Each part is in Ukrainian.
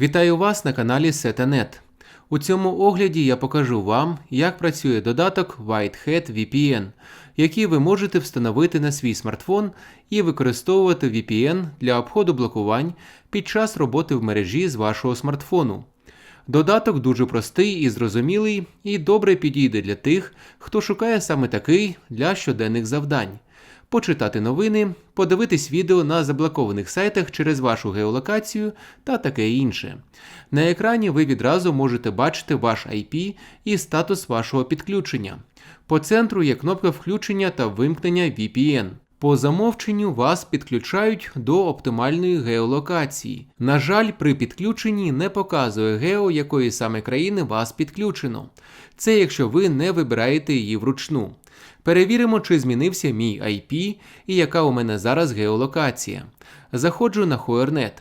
Вітаю вас на каналі Setanet. У цьому огляді я покажу вам, як працює додаток Whitehead VPN, який ви можете встановити на свій смартфон і використовувати VPN для обходу блокувань під час роботи в мережі з вашого смартфону. Додаток дуже простий і зрозумілий і добре підійде для тих, хто шукає саме такий для щоденних завдань. Почитати новини, подивитись відео на заблокованих сайтах через вашу геолокацію та таке інше. На екрані ви відразу можете бачити ваш IP і статус вашого підключення. По центру є кнопка включення та вимкнення VPN. По замовченню вас підключають до оптимальної геолокації. На жаль, при підключенні не показує гео, якої саме країни вас підключено. Це якщо ви не вибираєте її вручну. Перевіримо, чи змінився мій IP і яка у мене зараз геолокація. Заходжу на Hoernet,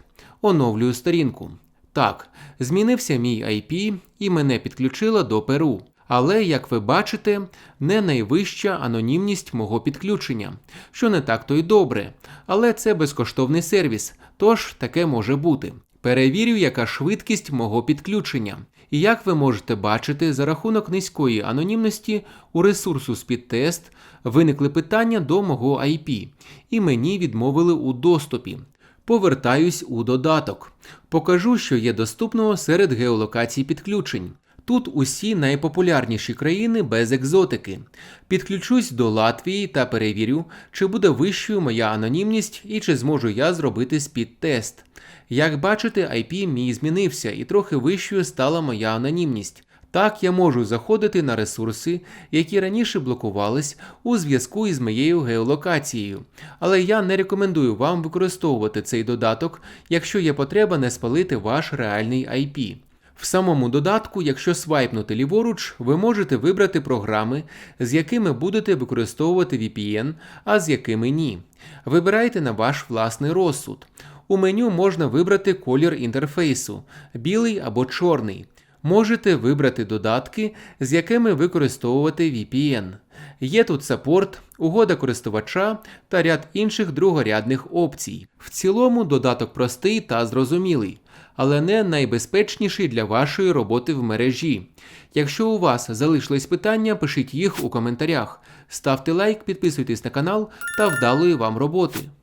оновлюю сторінку. Так, змінився мій IP і мене підключило до Перу. Але, як ви бачите, не найвища анонімність мого підключення, що не так то й добре. Але це безкоштовний сервіс, тож таке може бути. Перевірю, яка швидкість мого підключення. І як ви можете бачити, за рахунок низької анонімності у ресурсу SpeedTest виникли питання до мого IP, і мені відмовили у доступі. Повертаюсь у додаток. Покажу, що є доступного серед геолокацій підключень. Тут усі найпопулярніші країни без екзотики. Підключусь до Латвії та перевірю, чи буде вищою моя анонімність і чи зможу я зробити спід-тест. Як бачите, IP мій змінився і трохи вищою стала моя анонімність. Так я можу заходити на ресурси, які раніше блокувались у зв'язку із моєю геолокацією. Але я не рекомендую вам використовувати цей додаток, якщо є потреба не спалити ваш реальний IP. В самому додатку, якщо свайпнути ліворуч, ви можете вибрати програми, з якими будете використовувати VPN, а з якими ні. Вибирайте на ваш власний розсуд. У меню можна вибрати колір інтерфейсу білий або чорний. Можете вибрати додатки, з якими використовувати VPN. Є тут саппорт, угода користувача та ряд інших другорядних опцій. В цілому додаток простий та зрозумілий, але не найбезпечніший для вашої роботи в мережі. Якщо у вас залишились питання, пишіть їх у коментарях. Ставте лайк, підписуйтесь на канал та вдалої вам роботи.